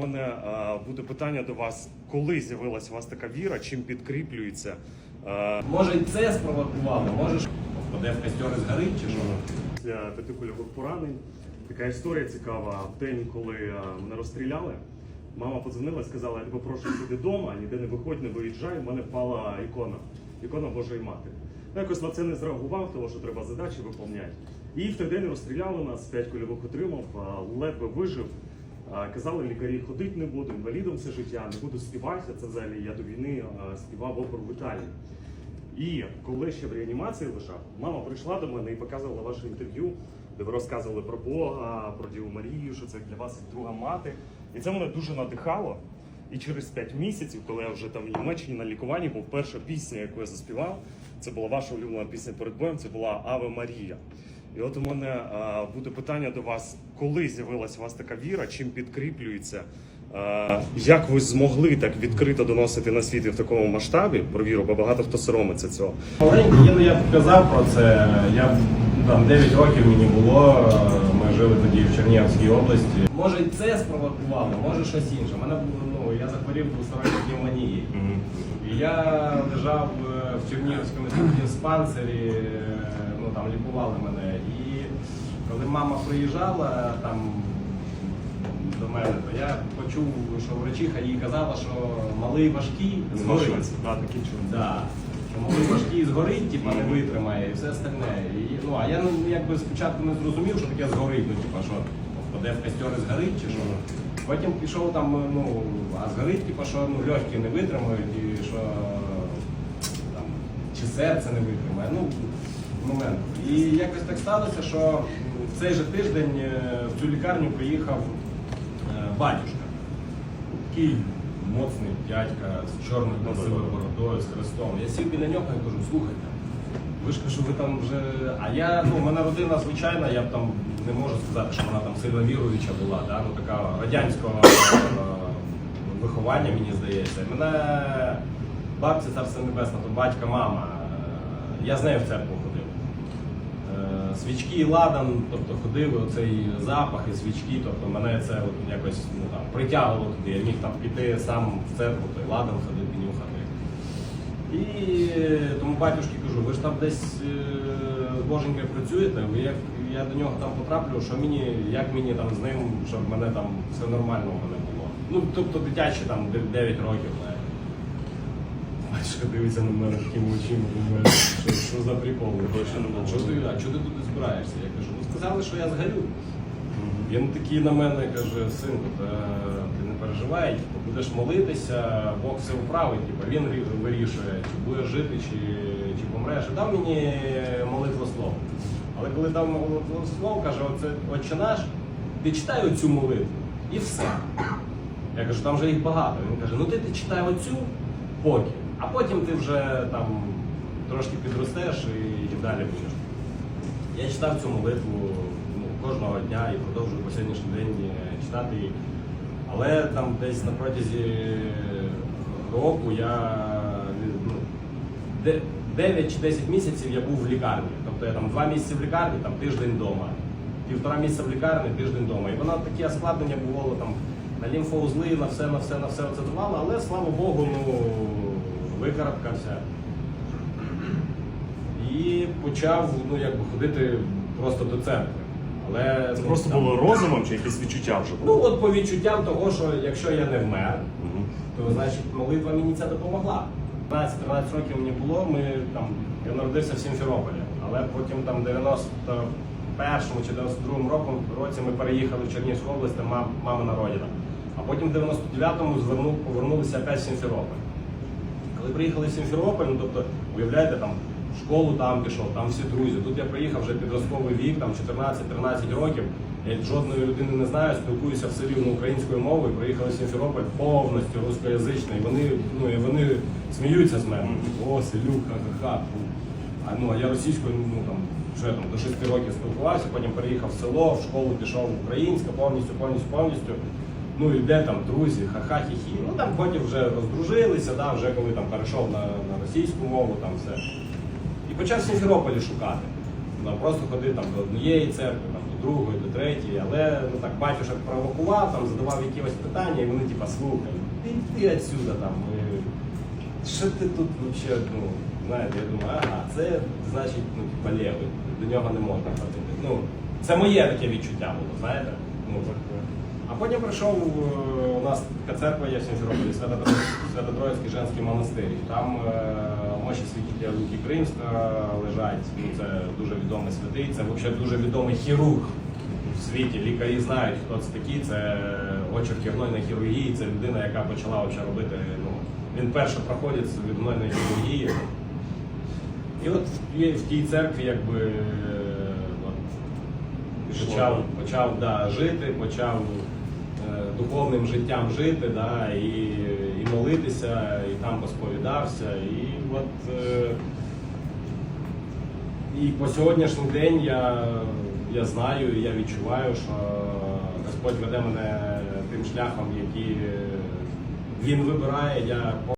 У мене е, буде питання до вас, коли з'явилась у вас така віра, чим підкріплюється? Е, Може це спровокувало, може впаде в костер і згорить чи що? Після п'яти кульових поранень така історія цікава. В день, коли е, мене розстріляли, мама подзвонила і сказала: я тебе прошу сиди вдома, ніде не виходь, не виїжджай. У мене впала ікона, ікона Божої Матері. Я якось на це не зреагував, тому що треба задачі виповняти. І в той день розстріляли нас, п'ять кульових отримав, ледве вижив. Казали лікарі, ходити не буду, інвалідом все життя, не буду співати. Це взагалі я до війни співав оперу в Італії. І коли ще в реанімації лежав, мама прийшла до мене і показувала ваше інтерв'ю, де ви розказували про Бога, про Діву Марію, що це для вас друга мати. І це мене дуже надихало. І через 5 місяців, коли я вже там в Німеччині на лікуванні, був перша пісня, яку я заспівав. Це була ваша улюблена пісня перед боєм. Це була Аве Марія. І от у мене е, буде питання до вас, коли з'явилась у вас така віра, чим підкріплюється? Е, як ви змогли так відкрито доносити на світ і в такому масштабі про віру, бо багато хто соромиться цього. Маленький, я, ну, я казав про це. Я там 9 років мені було. Ми жили тоді в Чернігівській області. Може це спровокувало, може щось інше. Мене було, ну я захворів двосторонньою пневмонією. І я лежав е, в Чернігівському диспансері, е, ну там лікували мене. І коли мама приїжджала там до мене, то я почув, що врачиха їй казала, що малий важкий згорить. Да, такі. Да. Що малий важкий згорить, типа не витримає і все остальне. І, ну, а я ну, якби спочатку не зрозумів, що таке згорить, ну типа що впаде в костер і згорить чи що. Потім пішов там, ну, а згорить, типа, що ну, легкі не витримають і що там, чи серце не витримає. Ну, момент. І якось так сталося, що в цей же тиждень е, в цю лікарню приїхав е, батюшка. Такий моцний дядька з чорною красивою бородою, з хрестом. Я сів біля нього і кажу, слухайте, ви ж кажу, ви там вже. А я, ну, в мене родина звичайна, я б там не можу сказати, що вона там сильно віруюча була, да? ну така радянського е, виховання, мені здається. Мене бабця царство небесна, то батька, мама. Я з нею в церкву Свічки ладан, тобто ходив оцей запах і свічки, тобто мене це от якось ну, там, притягувало туди. Я міг там піти сам в церкву, той ладан ходити, нюхати. І тому батюшки кажу, ви ж там десь е, з Боженькою працюєте, ви як я до нього там потраплю, що мені, як мені там з ним, щоб мене там все нормально мене було. Ну, тобто дитячі там 9 років. знаєте. Батюшка дивиться на мене такими очима, думає, що, що за прикол? Точно не було. Що ти, а чого ти туди збираєшся? Я кажу, ну сказали, що я згорю. Він такий на мене каже, синку, ти не переживай, типу, будеш молитися, Бог все вправить, типу, він вирішує, чи будеш жити, чи, чи помреш. І дав мені молитву слово. Але коли дав молитву слово, каже, оце отче наш, ти читай оцю молитву і все. Я кажу, там вже їх багато. Він каже, ну ти, ти читай оцю поки, а потім ти вже там трошки підростеш і, далі будеш. Я читав цю молитву ну, кожного дня і продовжую по сьогоднішній день е, читати її. Але там десь на протязі року я ну, 9 чи 10 місяців я був в лікарні. Тобто я там 2 місяці в лікарні, там тиждень вдома. Півтора місяця в лікарні, тиждень вдома. І вона такі оскладнення бувало там на лімфоузли, на все, на все, на все це давала, але слава Богу, ну викарабкався. І почав ну, якби, ходити просто до церкви. Але Це ну, просто там- було розумом чи якісь відчуття вже Ну от по відчуттям того, що якщо я не вмер, Мгм. то значить молитва мені це допомогла. 12-13 років мені було, ми там, я народився в Сімферополі, але потім там 91-му чи 92-му року, році ми переїхали в Чернігівську область, там мам, мамина родина. А потім в 99-му зверну, повернулися опять в Сімферополь. Коли приїхали в Сімферополь, ну тобто, уявляєте, там в школу там пішов, там всі друзі. Тут я приїхав вже підростковий вік, там 14-13 років. Я жодної людини не знаю, спілкуюся все рівно українською мовою. Приїхали в Сімферополь повністю рускоязичний. І вони, ну, і вони сміються з мене. О, селюк, ха-ха-ха. А ну а я російською, ну там вже там до 6 років спілкувався, потім переїхав в село, в школу пішов українська, повністю, повністю, повністю. Ну і де там друзі, ха-ха, хі-хі. Ну там потім вже роздружилися, да, вже коли там перейшов на, на російську мову, там все. І почав в Сімферополі шукати. Ну, просто ходив там до однієї церкви, там, до другої, до третьої, але ну так батюшок провокував, там задавав якісь питання, і вони типа слухай, іди отсюда там. Що ти тут взагалі, ну, знаєте, я думаю, ага, це значить, ну, типа левий, до нього не можна ходити. Ну, це моє таке відчуття було, знаєте? Ну. А потім прийшов е, у нас така церква є в Сімферополі, Свято-Троїцький женський монастир. Там е, мощі святителя Луки Кримського лежать. Ну, це дуже відомий святий, це взагалі дуже відомий хірург в світі. Лікарі знають, хто це такий. Це очер хірургійної хірургії, це людина, яка почала взагалі робити. Ну, він перший проходить з відновної хірургії. І от в тій церкві якби е, почав, почав да, жити, почав духовним життям жити, да, і, і молитися, і там посповідався. І от е, і по сьогоднішній день я, я знаю, і я відчуваю, що Господь веде мене тим шляхом, який він вибирає. Я